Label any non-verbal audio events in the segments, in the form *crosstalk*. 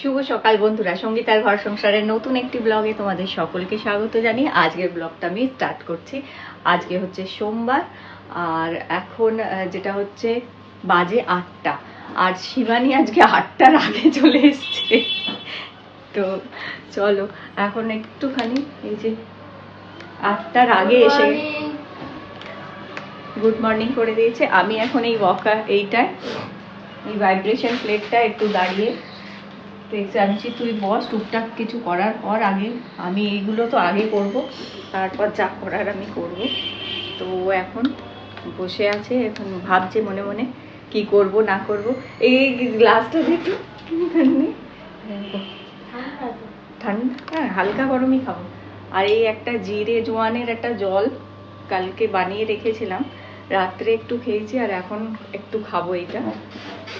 শুভ সকাল বন্ধুরা। সঙ্গীতার ঘর সংসারের নতুন একটি ব্লগে তোমাদের সকলকে স্বাগত জানিয়ে আজকের ব্লগটা আমি স্টার্ট করছি। আজকে হচ্ছে সোমবার আর এখন যেটা হচ্ছে বাজে আটটা। আর শিবানী আজকে আটটার আগে চলে এসছে। তো চলো এখন একটুখানি এই যে আটটার আগে এসে গুড মর্নিং করে দিয়েছে। আমি এখন এই ওয়াকার এইটায় এই ভাইব্রেশন প্লেটটা একটু দাঁড়িয়ে তো এক্সামছি তুই বস, টুকটাক কিছু করার পর আগে আমি এইগুলো তো আগে করব। তারপর যা করার আমি করব। তো এখন বসে আছে, এখন ভাবছে মনে মনে কি করব, না করব। এই গ্লাসটা দেখো। ঠান্ডা? হ্যাঁ হালকা গরমই খাব। আর এই একটা জিরে জোয়ানের একটা জল কালকে বানিয়ে রেখেছিলাম। রাত্রে একটু খেয়েছি আর এখন একটু খাব এটা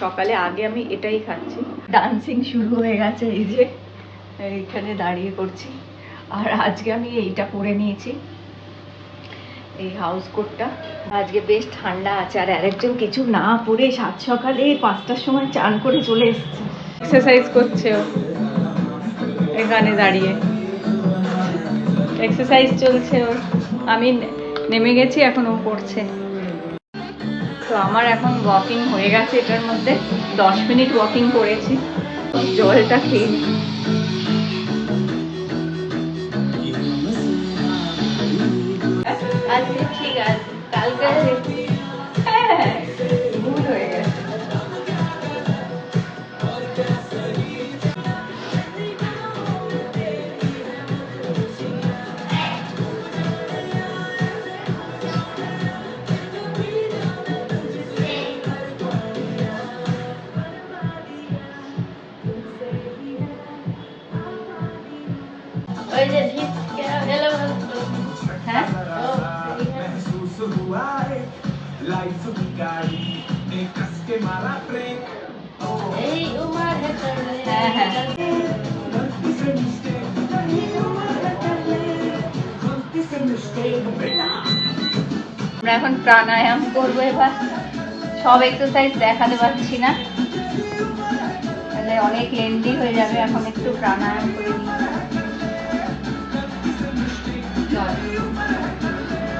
সকালে আগে আমি এটাই খাচ্ছি। ডান্সিং শুরু হয়ে গেছে এই যে এইখানে দাঁড়িয়ে করছি আর আজকে আমি এইটা পরে নিয়েছি এই হাউস কোটটা আজকে বেশ ঠান্ডা আছে আর আরেকজন কিছু না পরে সাত সকালে পাঁচটার সময় চান করে চলে এসছে। এক্সারসাইজ করছে ও এখানে দাঁড়িয়ে। এক্সারসাইজ চলছে ওর আমি নেমে গেছি এখন ও করছে। তো আমার এখন ওয়াকিং হয়ে গেছে এটার মধ্যে। দশ মিনিট ওয়াকিং করেছি। জলটা খেয়ে নিই। ঠিক আছে। ওই যে ভিত এলো হ্যাঁ Susuruare, life of Gari, Nekas que malaprek, এই উমার হ্যাঁ হ্যাঁ Dice mistake, Dice mistake, আমরা এখন প্রাণায়াম করব এবার সব এক্সারসাইজ দেখাতে পারছি না তাহলে অনেক লেন্দি হয়ে যাবে এখন একটু প্রাণায়াম করে নিই চল।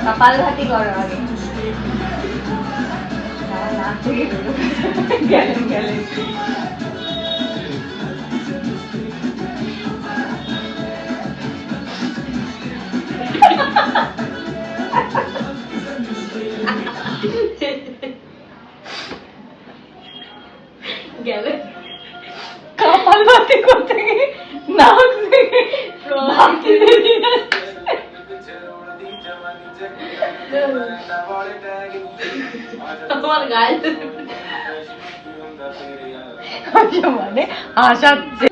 কপালভাতি করো আগে। আমার থেকে গেলেন গেলেন। মানে আসাচ্ছে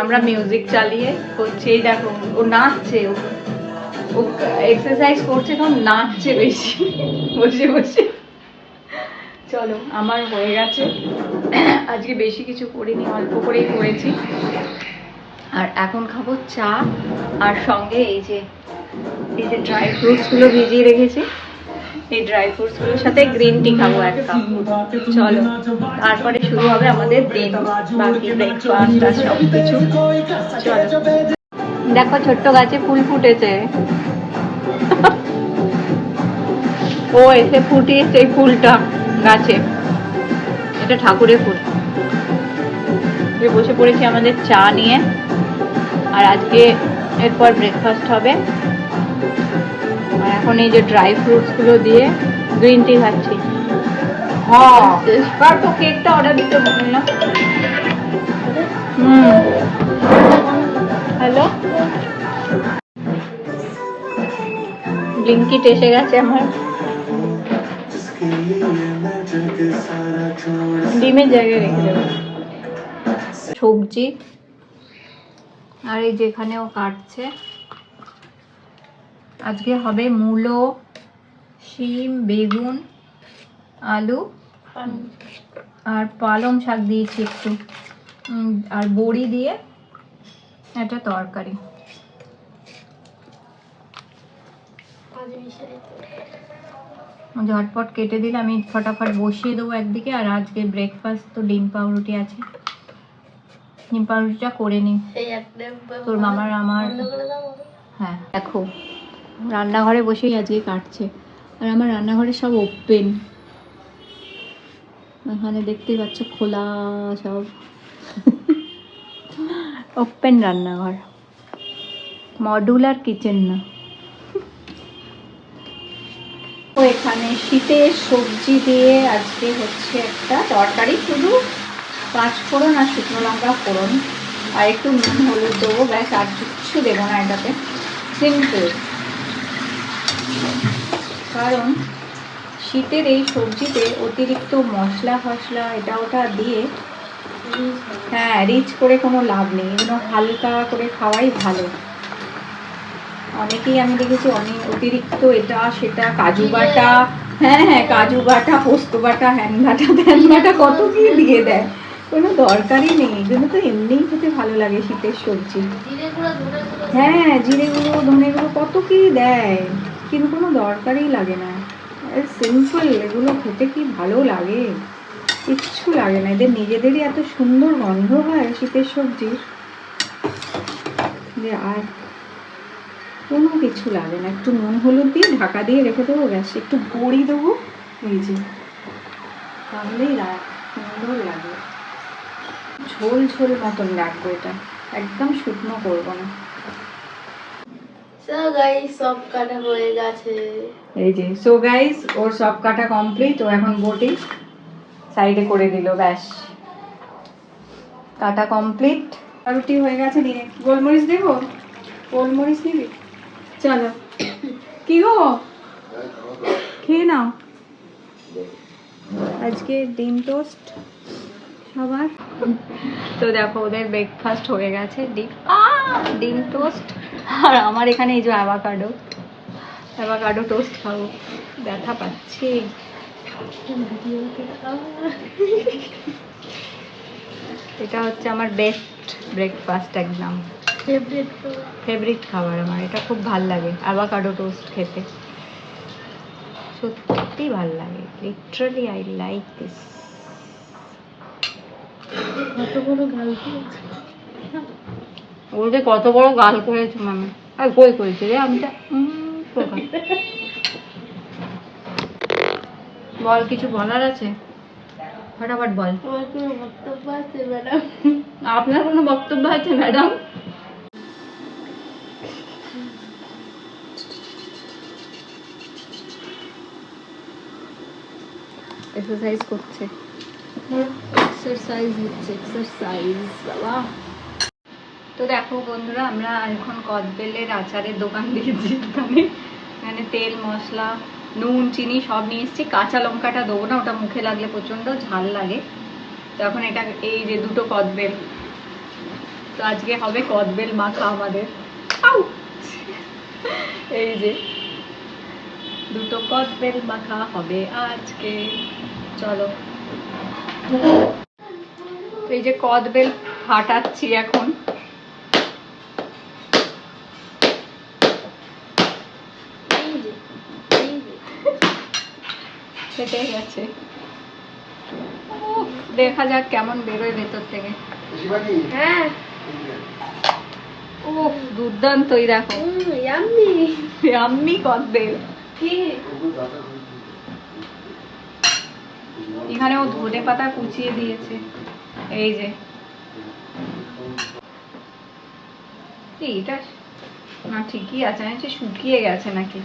আমরা মিউজিক চালিয়ে করছি এই দেখো ও নাচছে ও ও এক্সারসাইজ করছে কারণ নাচছে বেশি বসে বসে চলো, আমার হয়ে গেছে। আজকে বেশি কিছু করিনি, অল্প করেই করেছি। আর এখন খাব চা, আর সঙ্গে এই যে এই যে ড্রাই ফ্রুটসগুলো ভিজিয়ে রেখেছি। এই ড্রাই ফ্রুটসগুলোর সাথে গ্রিন টি খাব এক কাপ। চলো, তারপরে শুরু হবে আমাদের দিন, বাকি ব্রেকফাস্ট আর সব কিছু চলো। দেখো ছোট্ট গাছে ফুল ফুটেছে। ও, এসে ফুটিয়েছে ফুলটা। গাছে। এটা ঠাকুরের ফুল। বসে পড়েছি আমাদের চা নিয়ে। আর আজকে এরপর ব্রেকফাস্ট হবে। আর এখন এই যে ড্রাই ফ্রুটসগুলো দিয়ে গ্রিন টি খাচ্ছি। হ্যাঁ। তো কেকটা অর্ডার দিতে হবে না। হুম। হ্যালো ব্লিঙ্কিট এসে গেছে আমার। ডিমের জায়গায় রেখে দেবো। সবজি। আর এই যেখানেও কাটছে। আজকে হবে মূলো, শিম, বেগুন, আলু, আর পালং শাক দিয়েছি একটু। আর বড়ি দিয়ে একটা তরকারি। ঝটপট কেটে দিলে আমি ফটাফট বসিয়ে দেবো একদিকে আর আজকে ব্রেকফাস্ট তো ডিম পাউরুটি আছে। ডিম পাউরুটিটা করে নিই তোর মামার আমার হ্যাঁ দেখো রান্নাঘরে বসেই আজকে কাটছে। আর আমার রান্নাঘরে সব ওপেন এখানে দেখতেই পাচ্ছ খোলা সব। *laughs* ওপেন রান্নাঘর। মডুলার কিচেন না তো এখানে শীতের সবজি দিয়ে আজকে হচ্ছে একটা তরকারি শুধু পাঁচ ফোড়ন আর শুকনো লঙ্কা ফোড়ন। আর একটু নুন হলুদ দেবো ব্যাস আর কিচ্ছু দেবো না এটাতে। সিম্পল কারণ শীতের এই সবজিতে অতিরিক্ত মশলা ফসলা এটা ওটা দিয়ে হ্যাঁ। রিচ করে কোনো লাভ নেই। এগুলো হালকা করে খাওয়াই ভালো। অনেকেই আমি দেখেছি অনেক অতিরিক্ত এটা সেটা কাজু বাটা হ্যাঁ হ্যাঁ কাজু বাটা পোস্ত বাটা হ্যান বাটা ধ্যান বাটা কত কি দিয়ে দেয়? কোনো দরকারই নেই। এগুলো তো এমনিই খেতে ভালো লাগে শীতের সবজি। হ্যাঁ জিরে গুঁড়ো ধনে গুঁড়ো কত কি দেয়? কিন্তু কোনো দরকারই লাগে না। সিম্পল এগুলো খেতে কি ভালো লাগে? কিচ্ছু লাগে না। এদের নিজেদেরই এত সুন্দর গন্ধ হয় শীতের সবজির। যে আর কোনো কিছু লাগে না। একটু নুন হলুদ দিয়ে ঢাকা দিয়ে রেখে দেবো ব্যাস একটু বড়ি দেবো। এই যে তাহলেই সুন্দর লাগে। ঝোল ঝোল মতন লাগবে এটা। একদম শুকনো করব না। সব কাটা হয়ে গেছে। এই যে সো গাইস ওর সব কাটা কমপ্লিট ও এখন বটি সাইডে করে দিল ব্যাস। কাটা কমপ্লিট রুটি হয়ে গেছে গোলমরিচ দেবো? গোলমরিচ দিবি? চলো। কি গো? খেয়ে নাও। আজকে ডিম টোস্ট সবার। তো দেখো, ওদের ব্রেকফাস্ট হয়ে গেছে ডিম। ডিম টোস্ট। আর আমার এখানে এই যে অ্যাভাকাডো অ্যাভাকাডো টোস্ট খাব। ব্যথা পাচ্ছি। এটা হচ্ছে আমার বেস্ট ব্রেকফাস্ট একদম। ফেভারিট ফেভারিট খাবার আমার এটা খুব ভালো লাগে অ্যাভাকাডো টোস্ট খেতে। সত্যি ভালো লাগে লিটারালি আই লাইক দিস কত বড় গাল কত বড় গাল করেছে মামি আর কই করেছে রে আমি বল কিছু বলার আছে? ফটাফট বল। আমার কোনো বক্তব্য আছে ম্যাডাম আপনার কোনো বক্তব্য আছে ম্যাডাম এক্সারসাইজ করছে। এক্সারসাইজ হচ্ছে এক্সারসাইজ বাবা। তো দেখো বন্ধুরা, আমরা এখন কদবেলের আচারের দোকান দিয়েছি এখানে। এখানে তেল, মশলা, নুন, চিনি সব নিয়ে এসেছি। কাঁচা লঙ্কাটা দেবো না, ওটা মুখে লাগলে প্রচণ্ড ঝাল লাগে। তো এখন এটা এই যে দুটো কদবেল। তো আজকে হবে কদবেল মাখা আমাদের। এই যে দুটো কদবেল মাখা হবে আজকে। চলো। এই যে কদবেল ফাটাচ্ছি এখন। ফেটে গেছে দেখা যাক কেমন বেরোয় ভেতর থেকে। হ্যাঁ। ও দুর্দান্তই দেখো। ইয়াম্মি আম্মি কদবেল এখানে ও ধনে পাতা কুচিয়ে দিয়েছে। এই যে। এই, এটা? না ঠিকই আছে। আমি শুকিয়ে গেছে নাকি?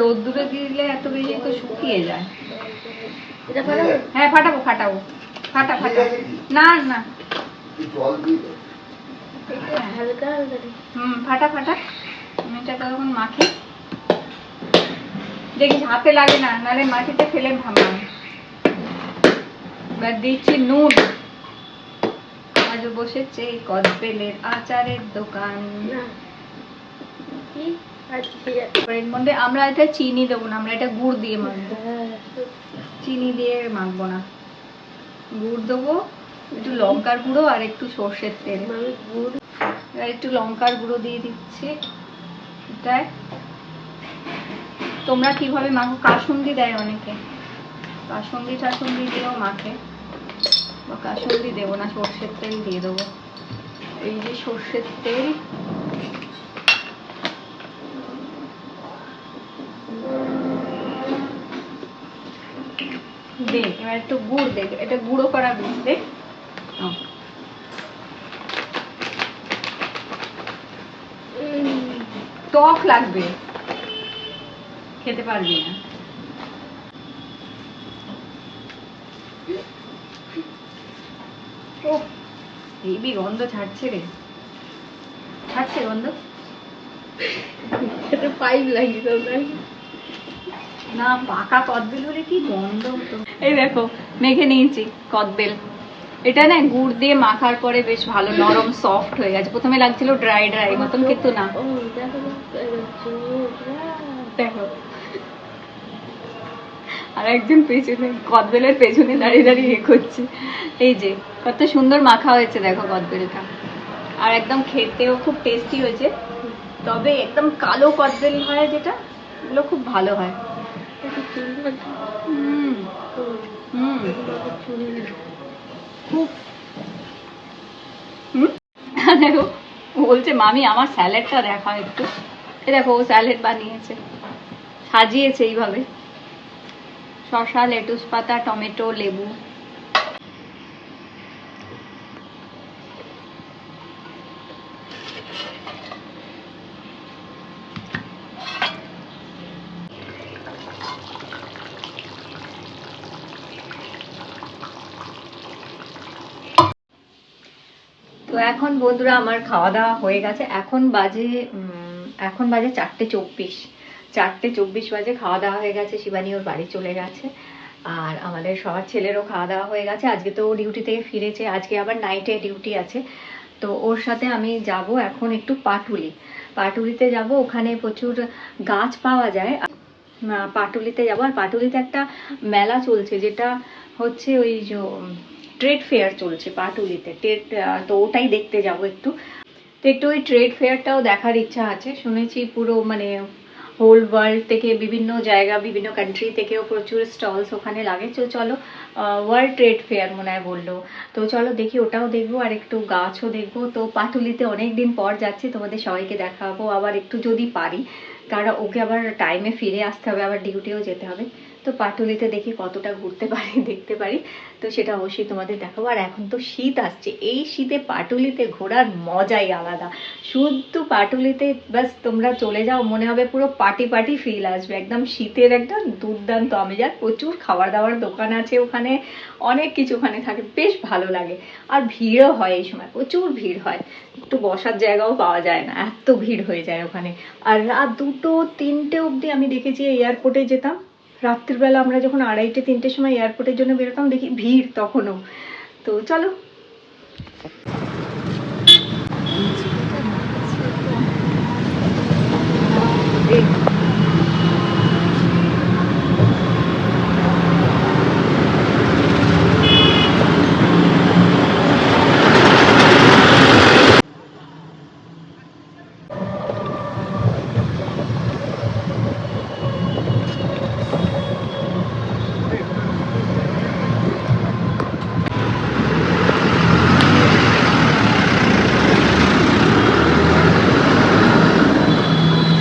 রোদ্দুরে দিলে এত বেশি তো শুকিয়ে যায়। হ্যাঁ ফাটাবো ফাটাবো। ফাটা ফাটা। না না। হালকা হালকা দিই। হুম ফাটা ফাটা। আমি এটা তখন মাখি। দেখিস হাতে লাগে না নাহলে মাটিতে ফেলে ভাঙাম এবার দিচ্ছি নুন। আজ বসেছে কদবেলের আচারের দোকান। এর মধ্যে আমরা এটা চিনি দেবো না আমরা এটা গুড় দিয়ে মাখবো। হ্যাঁ। চিনি দিয়ে মাখবো না। গুড় দেবো একটু লঙ্কার গুঁড়ো আর একটু সর্ষের তেল। গুড়। একটু লঙ্কার গুঁড়ো দিয়ে দিচ্ছি। এটায় তোমরা কীভাবে মাখো কাসুন্দি দেয় অনেকে? কাসুন্দি টাসুন্দি দিয়েও মাখে বা কাসুন্দি দেবো না, সর্ষের তেল দিয়ে দেবো। এই যে সর্ষের তেল। এবার একটু গুড় দে, এটা গুঁড়ো করা বীজ দে। টক লাগবে। খেতে পারবি না। ও হেবি গন্ধ ছাড়ছে রে। ছাড়ছে গন্ধ? পাইপ না পাকা কদবেল হলে কি গন্ধ হতো? এই দেখো মেখে নিয়েছি কদবেল। এটা না গুড় দিয়ে মাখার পরে বেশ ভালো নরম সফট হয়ে গেছে। প্রথমে লাগছিল ড্রাই ড্রাই মতন কিন্তু না। দেখো আর একজন পেছনে কদবেলের পেছনে দাঁড়িয়ে দাঁড়িয়ে ইয়ে করছে। এই যে, কত সুন্দর মাখা হয়েছে, দেখো কদবেলটা আর একদম খেতেও খুব টেস্টি হয়েছে। তবে একদম কালো কদবেল হয় যেটা, এগুলো খুব ভালো হয়। হুম হুম। খুব। দেখো বলছে, মামি, আমার স্যালাডটা দেখা একটু। এ দেখো, ও স্যালাড বানিয়েছে। সাজিয়েছে এইভাবে। শসা, লেটুস পাতা, টমেটো, লেবু। তো এখন বন্ধুরা, আমার খাওয়া দাওয়া হয়ে গেছে। এখন বাজে এখন বাজে চারটে চব্বিশ। চারটে চব্বিশ বাজে খাওয়া দাওয়া হয়ে গেছে, শিবানী ওর বাড়ি চলে গেছে। আর আমাদের সবার ছেলেরও খাওয়া দাওয়া হয়ে গেছে। আজকে তো ও ডিউটি থেকে ফিরেছে, আজকে আবার নাইটে ডিউটি আছে। তো ওর সাথে আমি যাব এখন একটু পাটুলি। পাটুলিতে যাব, ওখানে প্রচুর গাছ পাওয়া যায়। পাটুলিতে যাব। আর পাটুলিতে একটা মেলা চলছে, যেটা হচ্ছে ওই ট্রেড ফেয়ার চলছে পাটুলিতে। ট্রেড তো ওটাই দেখতে যাব একটু। তো একটু ওই ট্রেড ফেয়ারটাও দেখার ইচ্ছা আছে। শুনেছি পুরো মানে হোল ওয়ার্ল্ড থেকে বিভিন্ন জায়গা, বিভিন্ন কান্ট্রি থেকেও প্রচুর স্টলস ওখানে লাগে। তো চলো ওয়ার্ল্ড ট্রেড ফেয়ার মনে হয় বলল। তো চলো দেখি, ওটাও দেখব। আর একটু গাছও দেখব। তো পাতুলিতে অনেক দিন পর যাচ্ছি, তোমাদের সবাইকে দেখাবো। আবার একটু যদি পারি, কারণ ওকে আবার টাইমে ফিরে আসতে হবে, আবার ডিউটিও যেতে হবে। তো পাটুলিতে দেখি কতটা ঘুরতে পারি, *laughs* দেখতে পারি। তো সেটা অবশ্যই তোমাদের দেখাবো। আর এখন তো শীত আসছে। এই শীতে পাটুলিতে ঘোরার মজাই আলাদা। শুধু পাটুলিতে বাস তোমরা চলে যাও, মনে হবে পুরো পার্টি পার্টি ফিল আসবে। একদম শীতের একটা দুর্দান্ত আমি যার প্রচুর খাবার দাবার দোকান আছে ওখানে। অনেক কিছু ওখানে থাকে। বেশ ভালো লাগে। আর ভিড়ও হয় এই সময়। প্রচুর ভিড় হয়। একটু বসার জায়গাও পাওয়া যায় না। এত ভিড় হয়ে যায় ওখানে। আর রাত দুটো, তিনটে অবধি আমি দেখেছি এয়ারপোর্টে যেতাম। রাত্রিবেলা আমরা যখন আড়াইটে তিনটের সময় এয়ারপোর্টের জন্য বেরোতাম দেখি ভিড় তখনও। তো চলো এই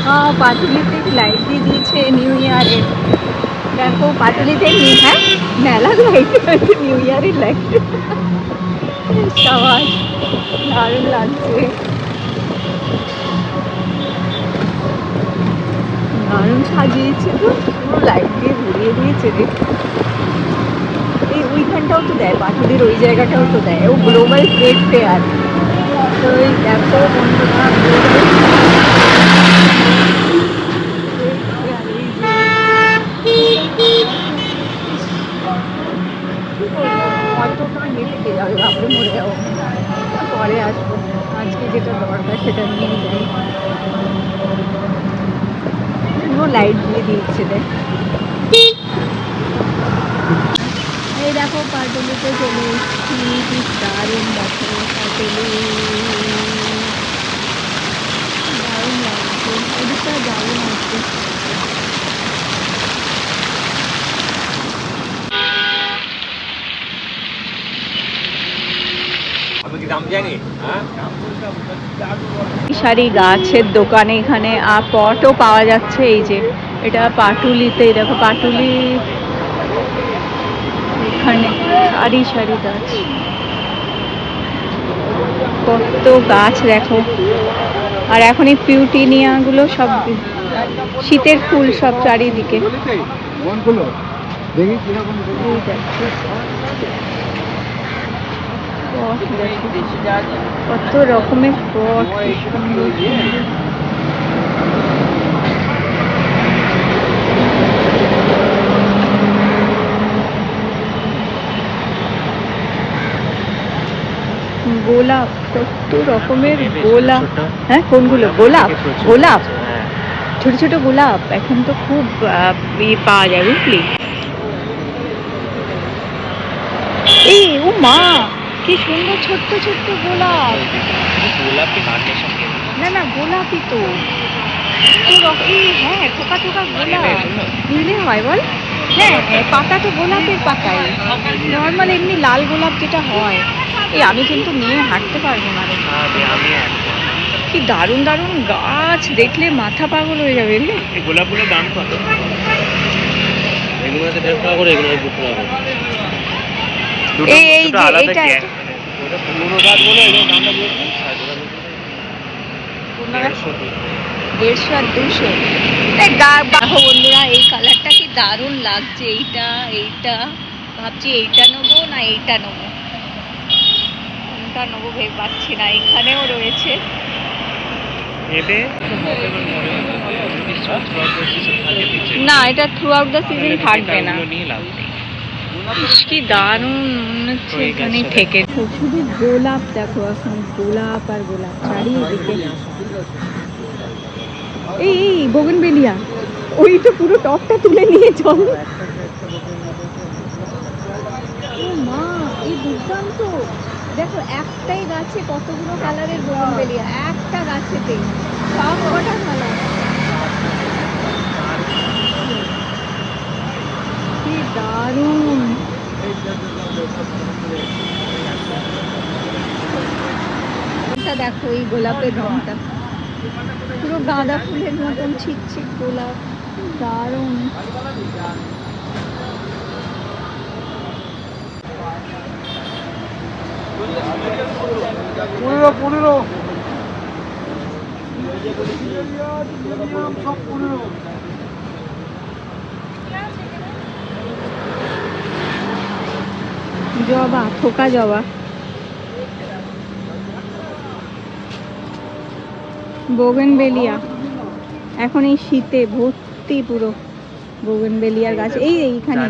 হ্যাঁ পাটুলিতে লাইট দিয়ে দিয়েছে নিউ ইয়ারে দেখো পাটুলিতে হ্যাঁ মেলা লাইট আছে নিউ ইয়ারের লাইট সবাই দারুণ লাগছে। দারুণ সাজিয়েছে তো, পুরো লাইট দিয়ে ঘুরিয়ে দিয়েছে রে। এই ওইখানটাও তো দেয়, পাটুলির ওই জায়গাটাও তো দেয়। ও গ্লোবাল ট্রেড ফেয়ার তো এই দেখো বন্ধুরা অতটা যাবে, বাপরে মরে যাব। পরে আসব। আজকে যেটা দরকার সেটা নিয়ে যাই। লাইট দিয়ে দিচ্ছে দেখ। এই দেখো পাটুলিতে চলে এসেছি। কি দারুণ দেখো পাটুলি দারুণ লাগছে। এদিকটা দারুণ আছে সারি গাছের দোকানে এখানে আর পটও পাওয়া যাচ্ছে এই যে এটা পাটুলিতে দেখো পাটুলি এখানে সারি সারি গাছ। কত গাছ দেখো। আর এখন এই পিউটিনিয়াগুলো সব শীতের ফুল সব চারিদিকে। দেখি। কত রকমের সুন্দর। গোলাপ, কত রকমের গোলাপ। হ্যাঁ কোনগুলো? গোলাপ গোলাপ। ছোট ছোট গোলাপ, এখন তো খুব ইয়ে পাওয়া যায়, বুঝলি? এই, ও মা! কি সুন্দর ছোট্ট ছোট্ট গোলাপ। না না গোলাপই তো। হ্যাঁ থোকা থোকা গোলাপ। দিলে হয়। বল। হ্যাঁ হ্যাঁ, পাতা তো গোলাপের পাতাই নর্মাল এমনি লাল গোলাপ যেটা হয়। এই আমি কিন্তু নিয়ে হাঁটতে পারব না কি দারুণ দারুণ গাছ। দেখলে মাথা পাগল হয়ে যাবে রে গোলাপগুলোর দাম কত? এগুলো টাকা করে এই এই যে এটা ওটা পুরোনো গাছ বলে এগুলো দামটা বলছি? দেড়শো আর দুশো। বন্ধুরা এই কালারটা কি দারুণ লাগছে। এইটা এইটা ভাবছি এইটা নেব না এইটা নেব? কোনটা নেব ভেবে পাচ্ছি না এখানেও রয়েছে। না এটা থ্রু আউট দ্য সিজন থাকবে না। কি দারুণ মনে হচ্ছে এখানে থেকে। শুধু গোলাপ দেখো এখন গোলাপ আর গোলাপ চারিদিকে। এই এই বগনবেলিয়া ওই তো পুরো টপটা তুলে নিয়ে চল। ও মা এই দুর্দান্ত। দেখো একটাই গাছে কতগুলো কালারের বগনবেলিয়া একটা গাছেতে। সব কটা কালার। কি দারুণ দেখো এই গোলাপের রংটা পুরো গাঁদা ফুলের মতন ছিটছিট গোলাপ দারুণ পনেরো পনেরো জবা থোকা জবা। বোগেনবেলিয়া। এখন এই শীতে ভর্তি পুরো বোগেনবেলিয়ার গাছ। এই এইখানে।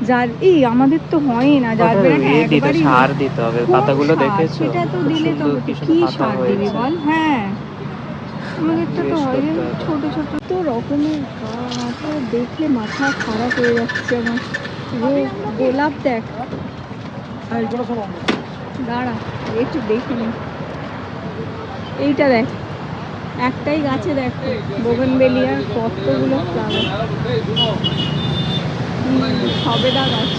যার এই আমাদের তো হয় না। যার বেড়াটা সার দিতে হবে। পাতাগুলো দেখেছ? সেটা তো দিলে তো কি সার দিবি বল? হ্যাঁ। আমাদের তো তো হয়। ছোট ছোট। তো রকমের গাছ। দেখলে মাথা খারাপ হয়ে যাচ্ছে আমার। গোলাপ দেখ। দাঁড়া, একটু দেখে এইটা দেখ, একটাই গাছে দেখ বোগনবেলিয়ার কতগুলো ফ্লাওয়ার সবেদা গাছ।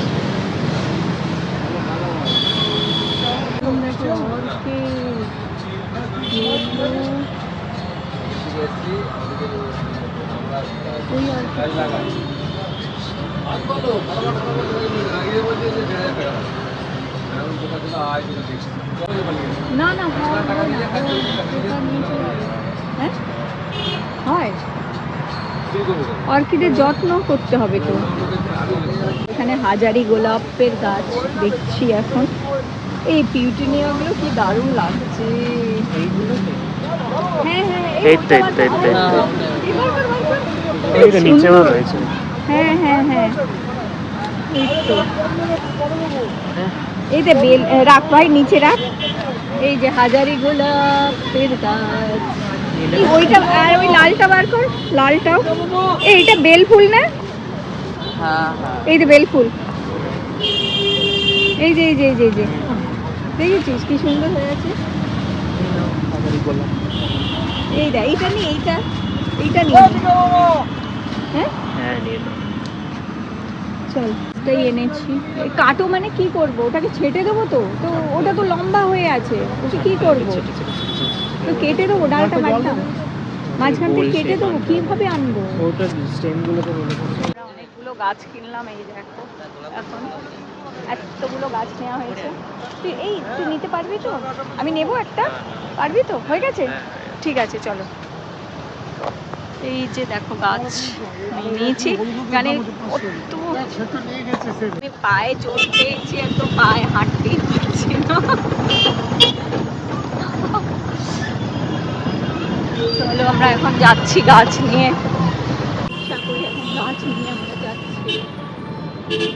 এরকম দেখো? না না হয় হয় না। হ্যাঁ হয় অর্কিডের যত্ন করতে হবে তো। এখানে হাজারি গোলাপের গাছ দেখছি এখন। এই পিউটিনিয়াগুলো কি দারুণ লাগছে। হ্যাঁ হ্যাঁ হ্যাঁ হ্যাঁ হ্যাঁ। এই তো। এই যে বেল রাখ ভাই নিচে রাখ। এই যে হাজারি গোলাপের গাছ। ওইটা আর ওই লালটা বার কর লালটাও। এইটা বেল ফুল না? হ্যাঁ হ্যাঁ। এই যে বেল ফুল। এই যে এই যে এই যে এই যে। দেখেছিস কি সুন্দর হয়ে আছে? এই দেখ এইটা নি এইটা এইটা নি। হ্যাঁ? হ্যাঁ চল। তাই এনেছি। কাটো মানে কি করব? ওটাকে ছেটে দেবো তো? তো ওটা তো লম্বা হয়ে আছে। ওটা কি করব? ছেটে ছেটে ছেটে তো কেটে দেবো ডালটা বাড়টা মাঝখান থেকে কেটে দেবো কীভাবে আনব? ওটা স্টেমগুলো তো অনেকগুলো গাছ কিনলাম এই দেখো এখন এতগুলো গাছ নেওয়া হয়েছে। তুই এই তুই নিতে পারবি তো? আমি নেব একটা? পারবি তো? হয়ে গেছে? ঠিক আছে চলো। এই যে দেখো গাছ, আমি নিয়েছি। গানে কত আমি পায়ে চোট পেয়েছি এত পায়ে হাঁটতেই পারছি না। চলো আমরা এখন যাচ্ছি গাছ নিয়ে। আশা করি এখন গাছ নিয়ে আমরা যাচ্ছি। মেলায়